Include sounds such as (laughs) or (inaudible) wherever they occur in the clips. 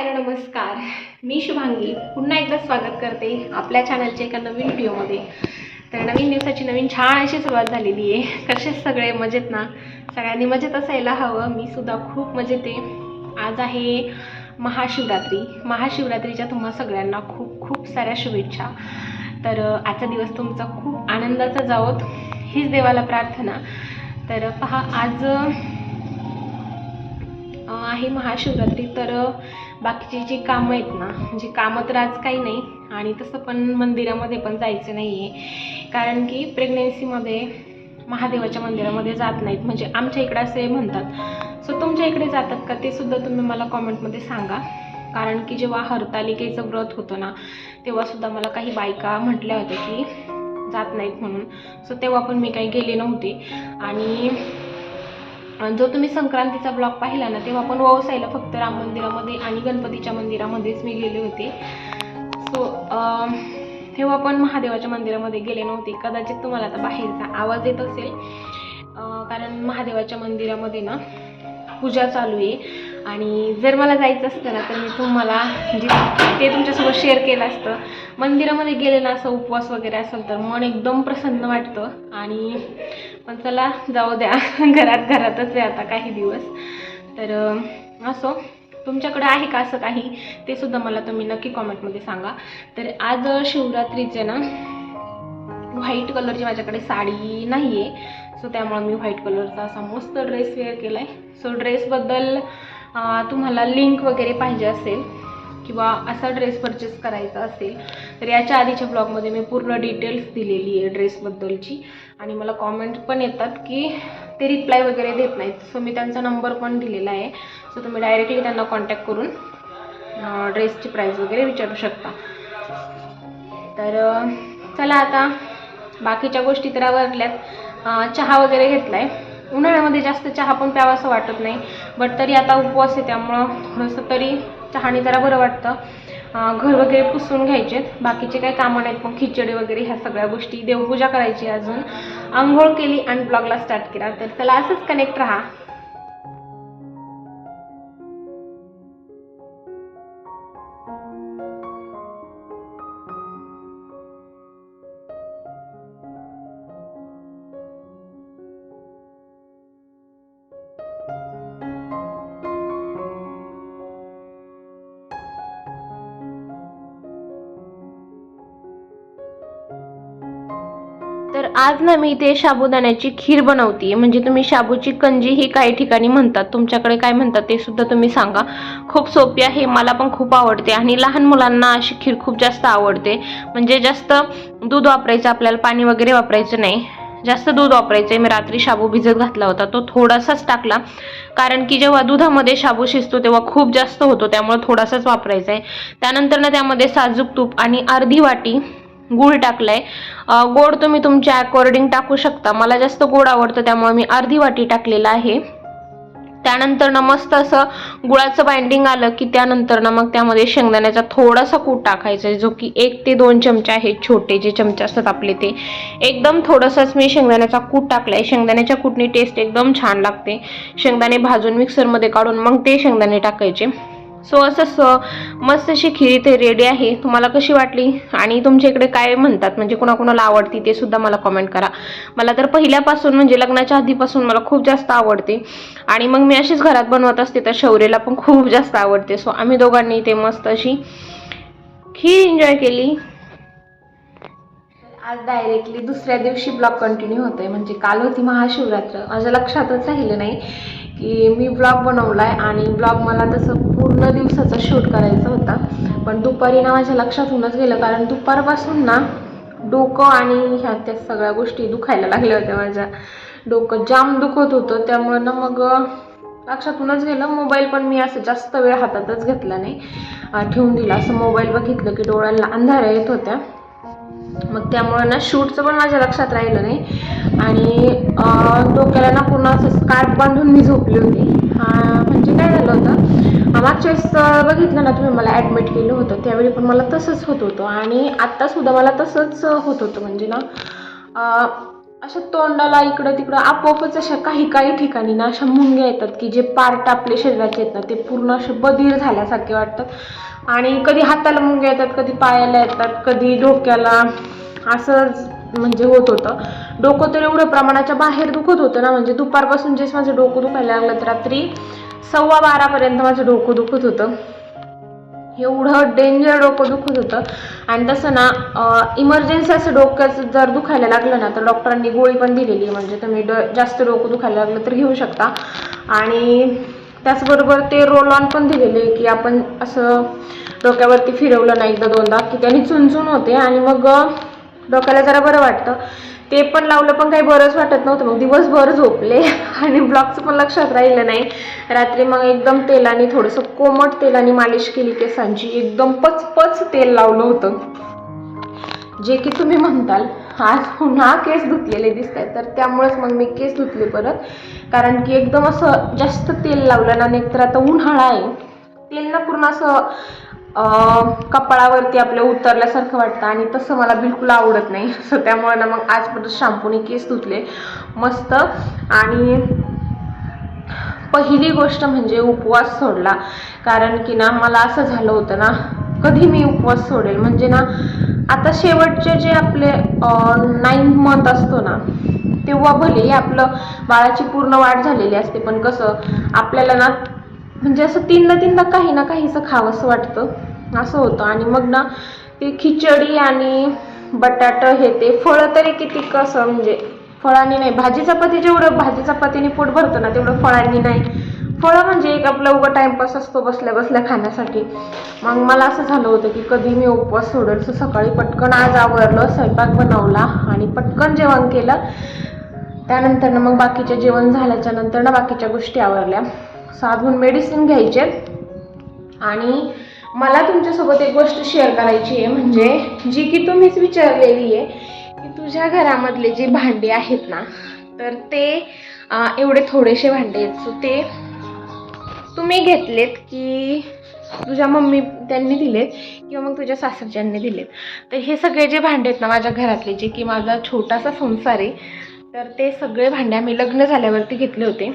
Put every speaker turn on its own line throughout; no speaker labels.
Hello नमस्कार. मी शुभांगी. पुन्हा एकदा स्वागत करते आपल्या चॅनलच्या एका नवीन व्हिडिओमध्ये तर नवीन दिवसाची नवीन छान अशी सुरुवात झालेली आहे. कसे सगळे? मजेत ना? सगळ्यांनी मजेत असायला हवं. मी सुद्धा खूप मजेत आहे. आज आहे महाशिवरात्री. महाशिवरात्रीच्या तुम्हा सगळ्यांना खूप खूप साऱ्या शुभेच्छा. तर आजचा दिवस तुमचा खूप आनंदाचा जावोत हीच देवाला प्रार्थना. तर पहा आज आहे महाशिवरात्री तर बाकीची जी कामं आहेत ना म्हणजे कामं तर आज काही नाही आणि तसं पण मंदिरामध्ये पण जायचं नाही आहे कारण की प्रेग्नेन्सीमध्ये महादेवाच्या मंदिरामध्ये जात नाहीत. म्हणजे आमच्या इकडे असे म्हणतात. सो तुमच्या इकडे जातात का? ते सुद्धा तुम्ही मला कॉमेंटमध्ये सांगा. कारण की जेव्हा हरतालिकेचं व्रत होतं ना तेव्हासुद्धा मला काही बायका म्हटल्या होत्या की जात नाहीत म्हणून. सो तेव्हा पण मी काही गेले नव्हते. आणि जो तुम्ही संक्रांतीचा ब्लॉग पाहिला ना तेव्हा पण ववसायला फक्त राम मंदिरामध्ये आणि गणपतीच्या मंदिरामध्येच मी गेले होते. सो तेव्हा पण महादेवाच्या मंदिरामध्ये गेले नव्हते. कदाचित तुम्हाला आता बाहेरचा आवाज येत असेल. कारण महादेवाच्या मंदिरामध्ये ना पूजा चालू आहे. आणि जर मला जायचं असतं ना तर मी तुम्हाला जे ते तुमच्यासोबत शेअर केलं असतं. मंदिरामध्ये गेले ना असं उपवास वगैरे असेल तर मन एकदम प्रसन्न वाटतं. आणि पण चला जाऊ द्या. घरात घरातच आहे आता काही दिवस. तर असो. तुमच्याकडे आहे का असं काही? ते सुद्धा मला तुम्ही नक्की कॉमेंटमध्ये सांगा. तर आज शिवरात्रीचे ना. व्हाईट कलरची माझ्याकडे साडी नाही आहे सो त्यामुळे मी व्हाईट कलरचा असा मस्त ड्रेस वेअर केला आहे सो ड्रेसबद्दल तुम्हाला लिंक वगैरे पाहिजे असेल. किंवा असा ड्रेस परचेस करायचा असेल तर याच्या आधीच्या ब्लॉगमध्ये मी पूर्ण डिटेल्स दिलेली आहे ड्रेसबद्दलची आणि मला कॉमेंट पण येतात की ते रिप्लाय वगैरे देत नाहीत. सो मी त्यांचा नंबर पण दिलेला आहे. सो तुम्ही डायरेक्टली त्यांना कॉन्टॅक्ट करून ड्रेसची प्राईस वगैरे विचारू शकता. तर चला आता बाकीच्या गोष्टी तर आवरल्यात. चहा वगैरे घेतला आहे उन्हाळ्यामध्ये जास्त चहा पण प्यावासं वाटत नाही. बट तरी आता उपवास आहे त्यामुळं थोडंसं तरी चहाने जरा बरं वाटतं. घर वगैरे पुसून घ्यायचेत. बाकीचे काही कामं नाहीत. मग खिचडी वगैरे ह्या सगळ्या गोष्टी देवपूजा करायची अजून. आंघोळ केली आणि ब्लॉगला स्टार्ट केला. तर चला असंच कनेक्ट राहा. आज ना मी इथे साबुदाण्याची खीर बनवते. म्हणजे तुम्ही शाबूची कंजी ही काही ठिकाणी म्हणतात. तुमच्याकडे काय म्हणतात ते सुद्धा तुम्ही सांगा. खूप सोपी आहे मला पण खूप आवडते. आणि लहान मुलांना अशी खीर खूप जास्त आवडते. म्हणजे जास्त दूध वापरायचं आपल्याला पाणी वगैरे वापरायचं नाही. जास्त दूध वापरायचं आहे मी रात्री शाबू भिजत घातला होता. तो थोडासाच टाकला. कारण की जेव्हा दुधामध्ये शाबू शिजतो तेव्हा खूप जास्त होतो. त्यामुळे थोडासाच वापरायचा आहे त्यानंतर ना त्यामध्ये साजूक तूप आणि अर्धी वाटी गूळ टाकलाय. गोड तुम्ही तुमच्या अकॉर्डिंग टाकू शकता. मला जास्त गोड आवडतं त्यामुळे मी अर्धी वाटी टाकलेलं आहे. त्यानंतर ना मस्त असं गुळाचं बाइंडिंग आलं की त्यानंतर ना मग त्यामध्ये शेंगदाण्याचा थोडासा कूट टाकायचा आहे जो की एक ते दोन चमचे आहेत छोटे जे चमचे असतात आपले ते. एकदम थोडंसंच मी शेंगदाण्याचा कूट टाकलाय. शेंगदाण्याच्या कूटनी टेस्ट एकदम छान लागते. शेंगदाणे भाजून मिक्सरमध्ये काढून मग ते शेंगदाणे टाकायचे. सो असं मस्त अशी खीर इथे रेडी आहे. तुम्हाला कशी वाटली? आणि तुमच्या इकडे काय म्हणतात? म्हणजे कोणाकोणाला आवडती ते सुद्धा मला कमेंट करा. मला तर पहिल्यापासून म्हणजे लग्नाच्या आधीपासून मला खूप जास्त आवडते. आणि मग मी अशीच घरात बनवत असते तर शौर्यला पण खूप जास्त आवडते. सो आम्ही दोघांनी ते मस्त अशी खीर एन्जॉय केली. आज डायरेक्टली दुसऱ्या दिवशी ब्लॉग कंटिन्यू होतोय. म्हणजे काल होती महाशिवरात्र. माझ्या लक्षातच राहिलं नाही. की मी ब्लॉग बनवला आहे आणि ब्लॉग मला तसं पूर्ण दिवसाचा शूट करायचा होता. पण दुपारी ना माझ्या लक्षातूनच गेलं कारण दुपारपासून ना डोकं आणि ह्या त्या सगळ्या गोष्टी दुखायला लागल्या होत्या माझ्या. डोकं जाम दुखत होतं त्यामुळं ना मग लक्षातूनच गेलं. मोबाईल पण मी असं जास्त वेळ हातातच घेतला नाही. ठेवून दिला. असं मोबाईल बघितलं की डोळ्याला अंधाऱ्या येत होत्या. मग त्यामुळं ना शूटचं पण माझ्या लक्षात राहिलं नाही. आणि डोक्याला ना पूर्ण असं स्कार्फ बांधून मी झोपली होती. हा म्हणजे काय झालं होतं मागच्या वेळेस बघितलं ना तुम्ही मला ॲडमिट केलं होतं त्यावेळी पण मला तसंच होत होतं. आणि आत्तासुद्धा मला तसंच होत होतं. म्हणजे ना अशा तोंडाला इकडं तिकडं आपोआपच अशा काही काही ठिकाणी ना अशा मुंग्या येतात की जे पार्ट आपले शरीराचे आहेत ना ते पूर्ण असे बधीर झाल्यासारखे वाटतात. आणि कधी हाताला मुंग्या येतात कधी पायाला येतात कधी डोक्याला. असंच म्हणजे होत होतं. डोकं तर एवढं प्रमाणाच्या बाहेर दुखत होतं ना म्हणजे दुपारपासून जेच माझं डोकं दुखायला लागलं तर रात्री सव्वा बारापर्यंत माझं डोकं दुखत होतं. एवढं डेंजर डोकं दुखत होतं. आणि तसं ना इमर्जन्सी असं डोक्याचं जर दुखायला लागलं ना तर डॉक्टरांनी गोळी पण दिलेली आहे. म्हणजे तुम्ही ड जास्त डोकं दुखायला लागलं तर घेऊ शकता. आणि त्याचबरोबर ते रोल ऑन पण दिलेले की आपण असं डोक्यावरती फिरवलं ना एकदा दोनदा की त्याने चुनचुन होते. आणि मग डोक्याला जरा बरं वाटतं. ते पण लावलं पण काही बरंच वाटत नव्हतं. मग दिवसभर झोपले. आणि ब्लॉगचं पण लक्षात राहिलं नाही. रात्री मग एकदम तेलाने थोडंसं कोमट तेलाने मालिश केली केसांची एकदम पचपच तेल लावलं होतं. जे की तुम्ही म्हणताल आज पुन्हा केस धुतलेले दिसत आहेत तर त्यामुळेच मग मी केस धुतले परत. कारण की एकदम असं जास्त तेल लावलं ना एक तर आता उन्हाळा आहे. तेल ना पूर्ण असं कपाळावरती आपल्या उतरल्यासारखं वाटतं आणि तसं मला बिलकुल आवडत नाही. (laughs) सो त्यामुळे ना मग आज परत शॅम्पूने केस धुतले. मस्त. आणि पहिली गोष्ट म्हणजे उपवास सोडला. कारण की ना मला असं झालं होतं ना कधी मी उपवास सोडेल? म्हणजे ना आता शेवटचे जे आपले नाईन्थ मंथ असतो ना तेव्हा भले आपलं बाळाची पूर्ण वाढ झालेली असते. पण कसं आपल्याला ना म्हणजे असं तीनदा तीनदा काही ना काहीचं खावंसं वाटतं. असं होतं. आणि मग ना ते खिचडी आणि बटाटं हे ते फळं तरी किती कसं म्हणजे फळांनी नाही भाजी चपाती जेवढं भाजी चपातीने पोट भरतं ना तेवढं फळांनी नाही. फळं म्हणजे एक आपला उगा टाइमपास असतो बसल्या बसल्या खाण्यासाठी. मग मला असं झालं होतं की कधी मी उपवास सोडेल सो सकाळी पटकन आज आवरलं स्वयंपाक बनवला आणि पटकन जेवण केलं. त्यानंतर ना मग बाकीचे जेवण झाल्याच्यानंतर ना बाकीच्या गोष्टी आवरल्या. साधून मेडिसिन घ्यायचे. आणि मला तुमच्यासोबत एक गोष्ट शेअर करायची आहे. म्हणजे जी की तुम्हीच विचारलेली आहे की तुझ्या घरामधले जे भांडे आहेत ना तर ते एवढे थोडेसे भांडे आहेत. सो ते तुम्ही घेतलेत की तुझ्या मम्मी त्यांनी दिलेत किंवा मग तुझ्या सासरच्यांनी दिलेत. तर हे सगळे जे भांडे आहेत ना माझ्या घरातले जे की माझा छोटासा संसार आहे तर ते सगळे भांडे आम्ही लग्न झाल्यावरती घेतले होते.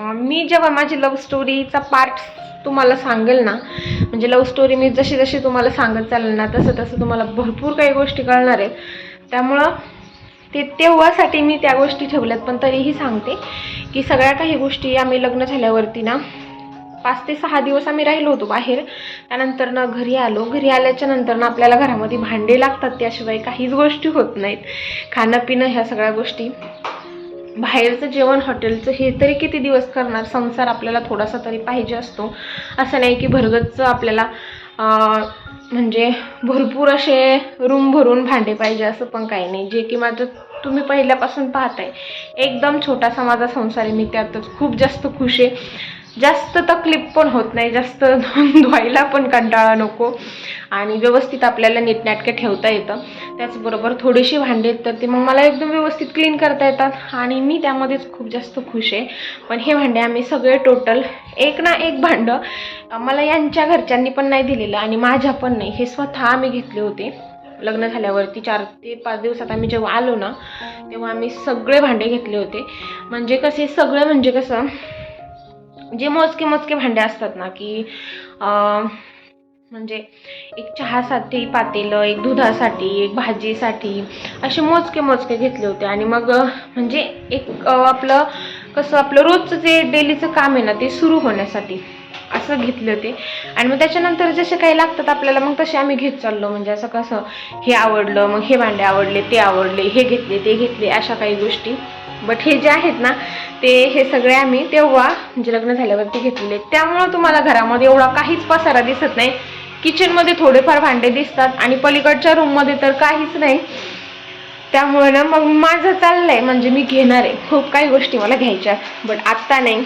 मी जेव्हा माझी लव्ह स्टोरीचा पार्ट तुम्हाला सांगेल ना म्हणजे लव्ह स्टोरी मी जशी जशी तुम्हाला सांगत चालेल ना तसं तसं तुम्हाला भरपूर काही गोष्टी कळणार आहेत. त्यामुळं ते तेव्हासाठी मी त्या गोष्टी ठेवल्यात पण तरीही सांगते की सगळ्या काही गोष्टी आम्ही लग्न झाल्यावरती ना पाच ते सहा दिवस आम्ही राहिलो होतो बाहेर. त्यानंतर ना घरी आलो. घरी आल्याच्यानंतर ना आपल्याला घरामध्ये भांडे लागतात त्याशिवाय काहीच गोष्टी होत नाहीत. खाणं पिणं ह्या सगळ्या गोष्टी. बाहेरचं जेवण हॉटेलचं हे तरी किती दिवस करणार? संसार आपल्याला थोडासा तरी पाहिजे असतो. असं नाही की भरगतचं आपल्याला म्हणजे भरपूर असे रूम भरून भांडे पाहिजे असं पण काही नाही. जे की माझं तुम्ही पहिल्यापासून पाहताय. एकदम छोटासा माझा संसार आहे. मी त्यातच खूप जास्त खुश आहे. जास्त तकलीफ पण होत नाही जास्त (laughs) धुवायला पण कंटाळा नको. आणि व्यवस्थित आपल्याला नीटनाटकं ठेवता येतं. त्याचबरोबर थोडीशी भांडी आहेत तर ते मग मला एकदम व्यवस्थित क्लीन करता येतात. आणि मी त्यामध्येच खूप जास्त खुश आहे. पण हे भांडे आम्ही सगळे टोटल एक ना एक भांडं मला यांच्या घरच्यांनी पण नाही दिलेलं आणि माझ्या पण नाही. हे स्वतः आम्ही घेतले होते. लग्न झाल्यावरती चार ते पाच दिवसात आम्ही जेव्हा आलो ना तेव्हा आम्ही सगळे भांडे घेतले होते. म्हणजे कसे सगळे म्हणजे कसं जे मोजके मोजके भांडे असतात ना की म्हणजे एक चहासाठी पातेलं एक दुधासाठी एक भाजीसाठी असे मोजके मोजके घेतले होते. आणि मग म्हणजे एक आपलं कसं आपलं रोजचं जे डेलीचं काम आहे ना ते सुरू होण्यासाठी असं घेतले होते. आणि मग त्याच्यानंतर जसे काही लागतात आपल्याला मग तसे आम्ही घेत चाललो. म्हणजे असं कसं हे आवडलं मग हे भांडे आवडले ते आवडले हे घेतले ते घेतले अशा काही गोष्टी. बट हे जे आहेत ना ते हे सगळे आम्ही तेव्हा म्हणजे लग्न झाल्यावरती घेतलेले. त्यामुळं तुम्हाला घरामध्ये एवढा काहीच पसारा दिसत नाही. किचनमध्ये थोडेफार भांडे दिसतात आणि पलीकडच्या रूममध्ये तर काहीच नाही. त्यामुळे ना मग माझं चाललंय म्हणजे मी घेणार आहे. खूप काही गोष्टी मला घ्यायच्या बट आत्ता नाही.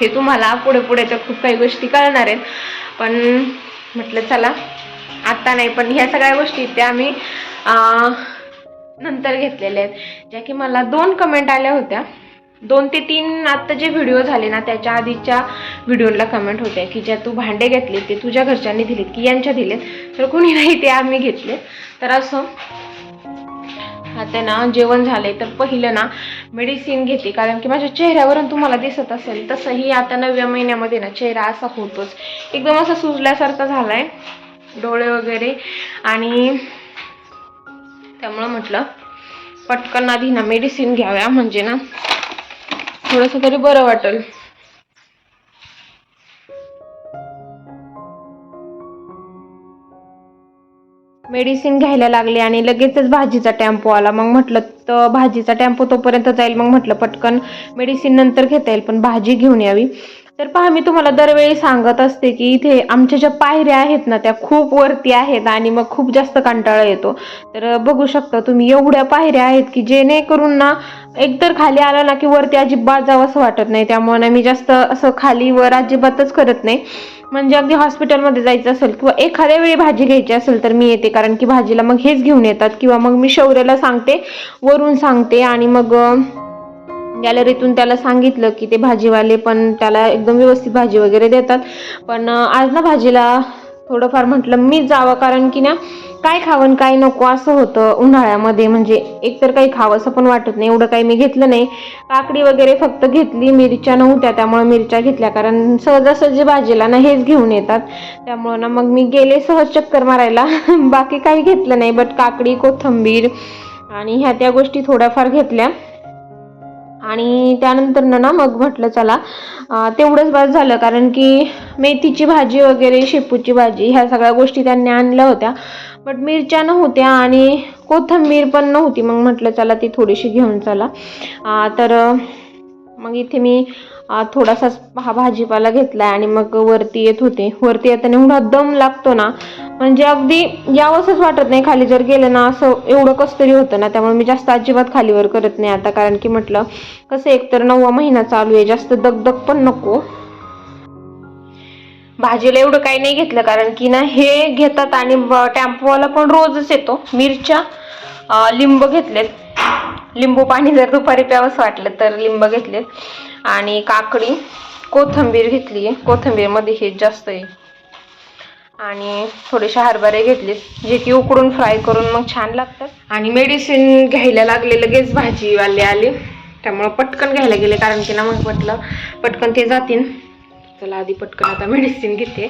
हे तुम्हाला पुढे पुढे तर खूप काही गोष्टी कळणार आहेत. पण म्हटलं चला आत्ता नाही. पण ह्या सगळ्या गोष्टी त्या आम्ही नंतर घेतलेल्या आहेत. ज्या की मला दोन कमेंट आल्या होत्या. दोन ते तीन आत्ता जे व्हिडिओ झाले ना त्याच्या आधीच्या व्हिडिओला कमेंट होत्या की ज्या तू भांडे घेतले ते तुझ्या घरच्यांनी दिलेत की यांच्या दिलेत. तर कुणी नाही ते आम्ही घेतले. तर असं. आता ना जेवण झालंय. तर पहिलं ना मेडिसिन घेते. कारण की माझ्या चेहऱ्यावरून तुम्हाला दिसत असेल तसंही आता नवव्या महिन्यामध्ये ना चेहरा असा होतोच. एकदम असा सुजल्यासारखा झालाय. डोळे वगैरे. आणि त्यामुळं म्हटलं पटकन आधी ना मेडिसिन घ्याव्या म्हणजे ना थोडंसं तरी बरं वाटेल. मेडिसिन घ्यायला लागले आणि लगेचच भाजीचा टेम्पो आला. मग म्हटलं तर भाजीचा टेम्पो तोपर्यंत जाईल. मग म्हटलं पटकन मेडिसिन नंतर घेता येईल पण भाजी घेऊन यावी. तर पहा मी तुम्हाला दरवेळी सांगत असते की इथे आमच्या ज्या पायऱ्या आहेत ना त्या खूप वरती आहेत आणि मग खूप जास्त कंटाळा येतो. तर बघू शकता तुम्ही एवढ्या पायऱ्या आहेत की जेणेकरून ना एकतर खाली आलं ना की वरती अजिबात जावं असं वाटत नाही. त्यामुळे ना मी जास्त असं खाली वर अजिबातच करत नाही. म्हणजे अगदी हॉस्पिटलमध्ये जायचं असेल किंवा एखाद्या वेळी भाजी घ्यायची असेल तर मी येते कारण की भाजीला मग हेच घेऊन येतात. किंवा मग मी शौर्याला सांगते वरून सांगते आणि मग गॅलरीतून त्याला सांगितलं की ते भाजीवाले पण त्याला एकदम व्यवस्थित भाजी वगैरे देतात. पण आज ना भाजीला थोडंफार म्हटलं मीच जावं कारण की ना काय खावं आणि काय नको असं होतं उन्हाळ्यामध्ये. म्हणजे एकतर काही खावं असं पण वाटत नाही एवढं काही मी घेतलं नाही. काकडी वगैरे फक्त घेतली मिरच्या नव्हत्या त्यामुळे मिरच्या घेतल्या. कारण सहजासहजी भाजीला ना हेच घेऊन येतात. त्यामुळं ना मग मी गेले सहज चक्कर मारायला. (laughs) बाकी काही घेतलं नाही बट काकडी कोथिंबीर आणि ह्या त्या गोष्टी थोड्याफार घेतल्या. आणि त्यानंतर ना मग म्हटलं चला. तेवढंच बस झालं कारण की मेथीची भाजी वगैरे शेपूची भाजी ह्या सगळ्या गोष्टी त्यांनी आणल्या होत्या. बट मिरच्या नव्हत्या आणि कोथिंबीर पण नव्हती. मग म्हटलं चला ती थोडीशी घेऊन चला. तर मग इथे मी थोडासाच थोडासा हा भाजीपाला घेतला आणि मग वरती येत होते. वरती येताना एवढा दम लागतो ना म्हणजे अगदी यावंसंच वाटत नाही खाली जर गेलं ना असं एवढं कस तरी होतं ना. त्यामुळे मी जास्त अजिबात खालीवर करत नाही आता कारण की म्हटलं कसं एकतर नववा महिना चालू आहे जास्त दगदग पण नको. भाजीला एवढं काही नाही घेतलं कारण की ना हे घेतात आणि टॅम्पोवाला पण रोजच येतो. मिरच्या लिंब घेतलेत. लिंबू पाणी जर दुपारी प्यावंसं वाटलं तर लिंब घेतलेत. आणि काकडी कोथिंबीर घेतली. आहे कोथिंबीरमध्ये हे जास्त आहे. आणि थोडेसे हरभरे घेतले जे की उकडून फ्राय करून मग छान लागतात. आणि मेडिसिन घ्यायला लागले लगेच भाजीवाले आले. त्यामुळं पटकन घ्यायला गेले कारण की ना मग म्हटलं पटकन ते जातील चला आधी पटकन आता मेडिसिन घेते.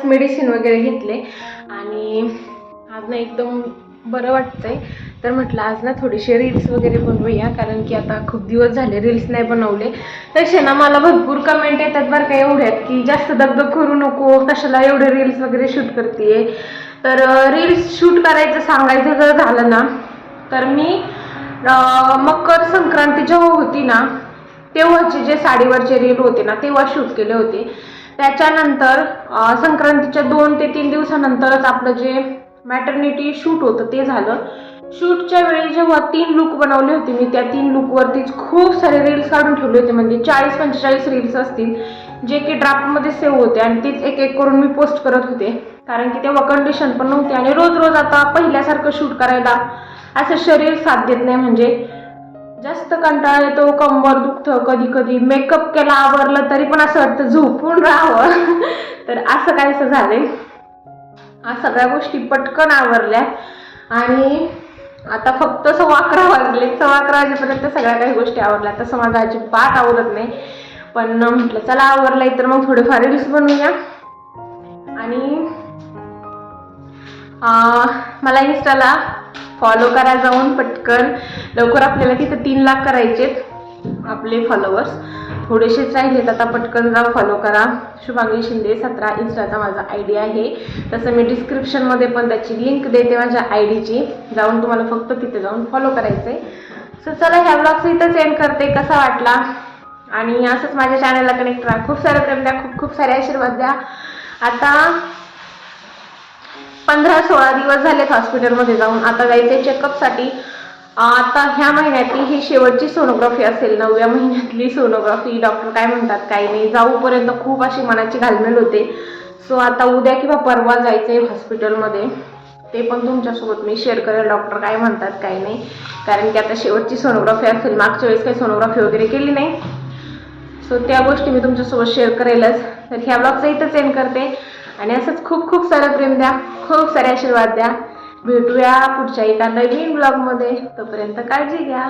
आत्ताच मेडिसिन वगैरे घेतले. आणि आज ना एकदम बरं वाटतंय. तर म्हटलं आज ना थोडीशी रील्स वगैरे बनवूया. कारण की आता खूप दिवस झाले रील्स नाही बनवले. तसे ना मला भरपूर कमेंट येतात बरं का एवढ्यात की जास्त दगदग करू नको. कशाला एवढे रील्स वगैरे शूट करते तर रील्स शूट करायचं सांगायचं जर झालं ना तर मी मकर संक्रांती जेव्हा होती ना तेव्हाचे जे साडीवरचे रील होते ना तेव्हा शूट केले होते. त्याच्यानंतर संक्रांतीच्या दोन ते तीन दिवसानंतरच आपलं जे मॅटर्निटी शूट होतं ते झालं. शूटच्या वेळी जेव्हा तीन लुक बनवले होते मी त्या तीन लुकवरतीच खूप सारे रील्स काढून ठेवले होते. म्हणजे चाळीस पंचेचाळीस रील्स असतील जे की ड्राफ्टमध्ये सेव्ह होते आणि तेच एक एक करून मी पोस्ट करत होते. कारण की तेव्हा कंडिशन पण नव्हती आणि रोज रोज आता पहिल्यासारखं शूट करायला असं शरीर साथ देत नाही. म्हणजे जास्त कंटाळा येतो कंबर दुखतं कधी कधी मेकअप केला आवरलं तरी पण असं वाटतं झोपून राहावं. (laughs) तर असं काहीसं झालंय. आज सगळ्या गोष्टी पटकन आवरल्या आणि आता फक्त सव्वा अकरा वाजले. सव्वा अकरा वाजेपर्यंत सगळ्या काही गोष्टी आवरल्या. तसं माझं अजिबात आवडत नाही. पण म्हटलं चला आवरलंय तर मग थोडेफार रील्स बनवूया. आणि मला इन्स्टाला फॉलो करा जाऊन पटकन. लवकर आपल्याला तिथं तीन लाख करायचेत आपले फॉलोअर्स थोडेसेच राहिलेत आता पटकन जा फॉलो करा. शुभांगी शिंदे सतरा इन्स्टाचा माझा आय डी आहे. तसं मी डिस्क्रिप्शनमध्ये पण त्याची लिंक देते माझ्या आय डीची जाऊन तुम्हाला फक्त तिथे जाऊन फॉलो करायचं आहे सो चला ह्या ब्लॉगचं इथंच एंड करते. कसा वाटला? आणि असंच माझ्या चॅनलला कनेक्ट राहा. खूप सारं प्रेम द्या खूप खूप सारे आशीर्वाद द्या. आता पंधरा सोळा दिवस झालेत हॉस्पिटलमध्ये जाऊन. आता जायचे चेकअपसाठी आता ह्या महिन्यातली ही शेवटची सोनोग्राफी असेल नवव्या महिन्यातली सोनोग्राफी डॉक्टर काय म्हणतात काही नाही. जाऊपर्यंत खूप अशी मनाची घालमेल होते. सो आता उद्या किंवा परवा जायचं आहे हॉस्पिटलमध्ये ते पण तुमच्यासोबत मी शेअर करेल डॉक्टर काय म्हणतात काय नाही. कारण की आता शेवटची सोनोग्राफी असेल मागच्या वेळेस काही सोनोग्राफी वगैरे केली नाही. सो त्या गोष्टी मी तुमच्यासोबत शेअर करेलच. तर ह्या ब्लॉगचं इथंच एंड करते. आणि असंच खूप खूप सारं प्रेम द्या खूप सारे आशीर्वाद द्या. भेटूया पुढच्या एका नवीन ब्लॉगमध्ये तोपर्यंत काळजी घ्या.